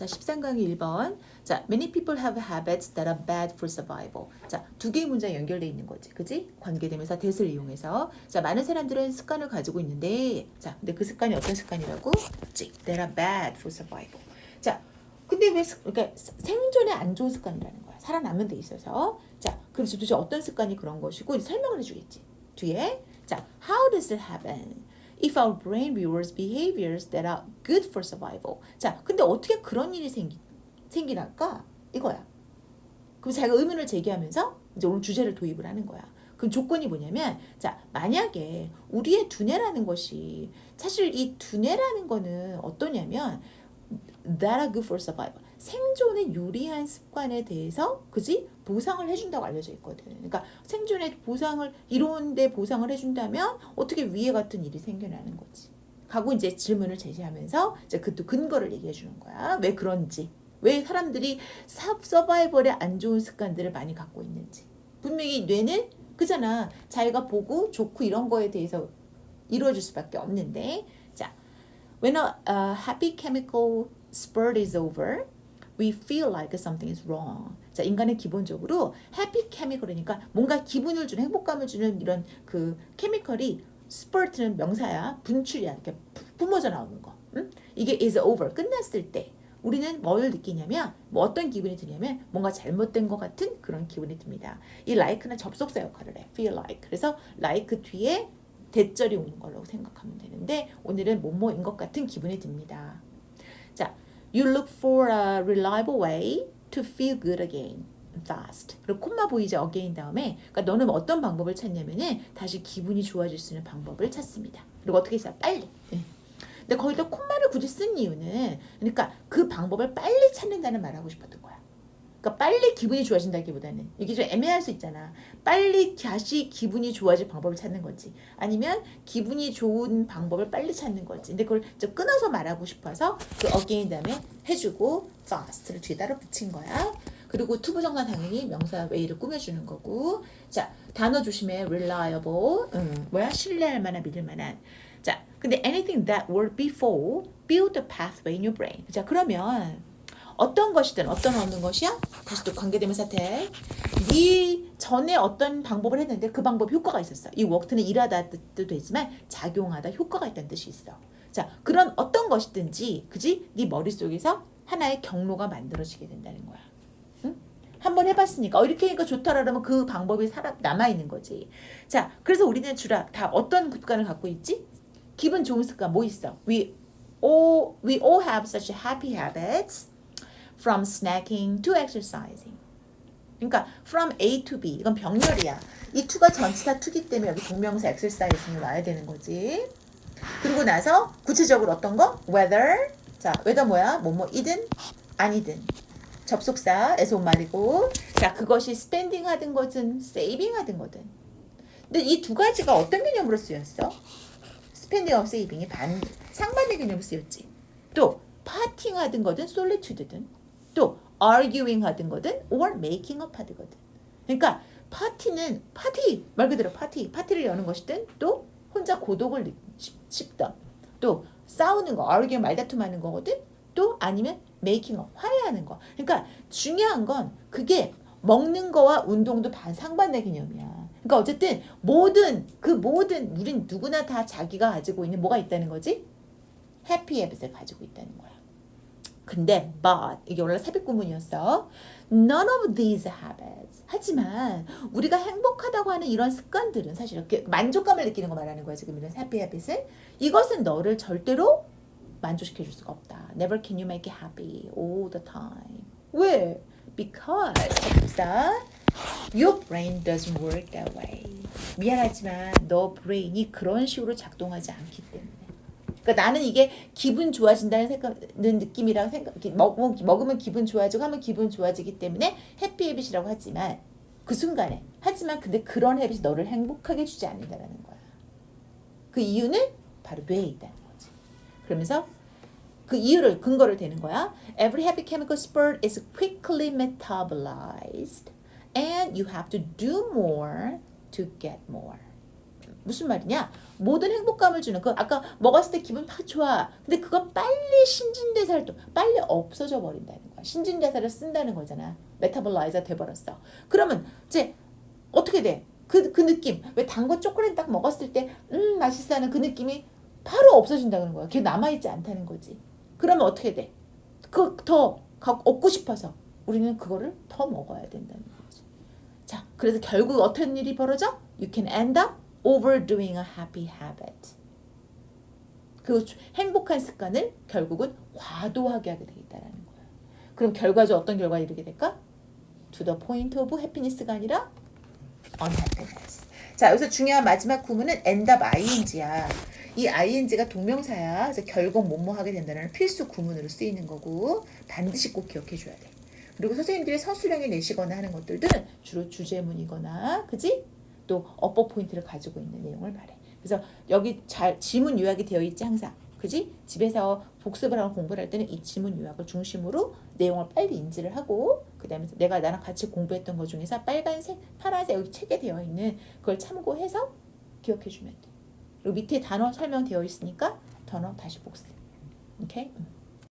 자, 13강의 1번. 자, many people have habits that are bad for survival. 자, 두 개의 문장 연결돼 있는 거지. 그지? 관계대명사 that을 이용해서. 자, 많은 사람들은 습관을 가지고 있는데, 자, 근데 그 습관이 어떤 습관이라고? 지, that are bad for survival. 자, 근데 왜, 습- 그러니까 생존에 안 좋은 습관이라는 거야. 살아남는 데 있어서. 자, 그럼 도대체 어떤 습관이 그런 것이고, 설명을 해 주겠지. 뒤에. 자, how does it happen? If our brain rewards behaviors that are good for survival. 자, 근데 어떻게 그런 일이 생기, 생기랄까? 이거야. 그럼 자기가 의문을 제기하면서 이제 오늘 주제를 도입을 하는 거야. 그럼 조건이 뭐냐면, 자, 만약에 우리의 두뇌라는 것이, 사실 이 두뇌라는 거는 어떠냐면, that are good for survival. 생존에 유리한 습관에 대해서, 그지? 보상을 해준다고 알려져 있거든. 그러니까 생존에 보상을, 이론데 보상을 해준다면, 어떻게 위에 같은 일이 생겨나는 거지. 하고 이제 질문을 제시하면서, 이제 그 또 근거를 얘기해 주는 거야. 왜 그런지. 왜 사람들이 사- 서바이벌에 안 좋은 습관들을 많이 갖고 있는지. 분명히 뇌는 그잖아. 자기가 보고 좋고 이런 거에 대해서 이루어질 수밖에 없는데. 자, when a, a happy chemical spurt is over, we feel like something is wrong. 자, 인간은 기본적으로 happy chemical 그러니까 뭔가 기분을 주는 행복감을 주는 이런 그 케미컬이 spurt는 명사야. 분출이야. 이렇게 뿜- 뿜어져 나오는 거. 응? 이게 is over. 끝났을 때 우리는 뭘 느끼냐면 뭐 어떤 기분이 드냐면 뭔가 잘못된 것 같은 그런 기분이 듭니다. 이 like는 접속사 역할을 해. feel like. 그래서 like 뒤에 대절이 오는 걸로 생각하면 되는데 오늘은 뭐뭐인 것 같은 기분이 듭니다. 자, you look for a reliable way to feel good again. fast. 그리고 콤마 보이죠? again 다음에 그러니까 너는 어떤 방법을 찾냐면은 다시 기분이 좋아질 수 있는 방법을 찾습니다. 그리고 어떻게 해서 빨리. 예. 근데 거기다 콤마를 굳이 쓴 이유는 그러니까 그 방법을 빨리 찾는다는 말하고 싶었던 거야. 그러니까 빨리 기분이 좋아진다기보다는 이게 좀 애매할 수 있잖아. 빨리 다시 기분이 좋아질 방법을 찾는 거지. 아니면 기분이 좋은 방법을 빨리 찾는 거지. 근데 그걸 좀 끊어서 말하고 싶어서 그 again 다음에 해주고 fast를 뒤에다가 붙인 거야. 그리고 투부 정사 당연히 명사 way를 꾸며주는 거고. 자 단어 조심해. reliable. 음, 뭐야? 신뢰할 만한 믿을 만한. 자 근데 anything that worked before build a pathway in your brain. 자 그러면 어떤 것이든 어떤 어느 것이야? 다시 또 관계되면서 태. 네 전에 어떤 방법을 했는데 그 방법 효과가 있었어. 이 work는 일하다 뜻도 되지만 작용하다 효과가 있다는 뜻이 있어. 자 그런 어떤 것이든지 그지? 네 머릿속에서 하나의 경로가 만들어지게 된다는 거야. 응? 한번 해봤으니까 어, 이렇게 하니까 좋더라 그러면 그 방법이 살아 남아 있는 거지. 자 그래서 우리는 주라 다 어떤 습관을 갖고 있지? 기분 좋은 습관 뭐 있어? We all we all have such happy habits. From snacking to exercising. 그러니까 from A to B 이건 병렬이야. 이 to가 전치사 to기 때문에 여기 동명사 exercise는 와야 되는 거지. 그리고 나서 구체적으로 어떤 거? whether 자 whether 뭐야? 뭐뭐이든 아니든 접속사에서 온 말이고 자 그것이 spending 하든 거든 saving 하든 거든. 근데 이 두 가지가 어떤 개념으로 쓰였어? spending하고 saving이 반 상반의 개념으로 쓰였지. 또 parting 하든 거든 solitude든 또 arguing 하든 거든 or making up 하든 거든. 그러니까 파티는 파티 말 그대로 파티 파티를 여는 것이든 또 혼자 고독을 씹던 또 싸우는 거 arguing 말다툼하는 거거든 또 아니면 making up 화해하는 거. 그러니까 중요한 건 그게 먹는 거와 운동도 반 상반의 개념이야. 그러니까 어쨌든 모든 그 모든 우린 누구나 다 자기가 가지고 있는 뭐가 있다는 거지? 해피 해빗을 가지고 있다는 거야. 근데 but 이게 원래 삽입 구문이었어. None of these habits. 하지만 우리가 행복하다고 하는 이런 습관들은 사실 이렇게 만족감을 느끼는 거 말하는 거야 지금 이런 happy habits은 이것은 너를 절대로 만족시켜 줄 수가 없다. Never can you make it happy all the time. 왜? Because 접사 your brain doesn't work that way. 미안하지만 너 브레인이 그런 식으로 작동하지 않기 때문에. 그러니까 나는 이게 기분 좋아진다는 생각는 느낌이라고 생각 이렇게 먹, 먹- 먹으면 기분 좋아지고 하면 기분 좋아지기 때문에 해피 헤빗이라고 하지만 그 순간에 하지만 근데 그런 헤빗이 너를 행복하게 해주지 않는다라는 거야. 그 이유는 바로 뇌에 있다는 거지. 그러면서 그 이유를 근거를 대는 거야. Every happy chemical spurt is quickly metabolized and you have to do more to get more. 무슨 말이냐? 모든 행복감을 주는 그 아까 먹었을 때 기분 팍 좋아. 근데 그거 빨리 신진대사를 또 빨리 없어져 버린다는 거야. 신진대사를 쓴다는 거잖아. 메타볼라이저 돼버렸어. 그러면 이제 어떻게 돼? 그, 그 느낌. 왜 단 거 초콜릿 딱 먹었을 때, 음, 맛있어 하는 그 느낌이 바로 없어진다는 거야. 그게 남아있지 않다는 거지. 그러면 어떻게 돼? 그, 더 가- 얻고 싶어서 우리는 그거를 더 먹어야 된다는 거지. 자, 그래서 결국 어떤 일이 벌어져? You can end up overdoing a happy habit. 그 주- 행복한 습관을 결국은 과도하게 하게 되겠다라는 거야. 그럼 결과적으로 어떤 결과가 이르게 될까? To the point of happiness가 아니라 unhappiness. 자, 여기서 중요한 마지막 구문은 end up ing야. 이 ing가 동명사야. 그래서 결국 뭐뭐 하게 된다는 필수 구문으로 쓰이는 거고 반드시 꼭 기억해 줘야 돼. 그리고 선생님들이 서술형에 내시거나 하는 것들은 주로 주제문이거나, 그지? 또 어법 포인트를 가지고 있는 내용을 말해. 그래서 여기 잘 지문 요약이 되어 있지 항상. 그지? 집에서 복습을 하고 공부를 할 때는 이 지문 요약을 중심으로 내용을 빨리 인지를 하고 그다음에 내가 나랑 같이 공부했던 것 중에서 빨간색, 파란색 여기 책에 되어 있는 그걸 참고해서 기억해 주면 돼. 그리고 밑에 단어 설명되어 있으니까 단어 다시 복습. 오케이? 음.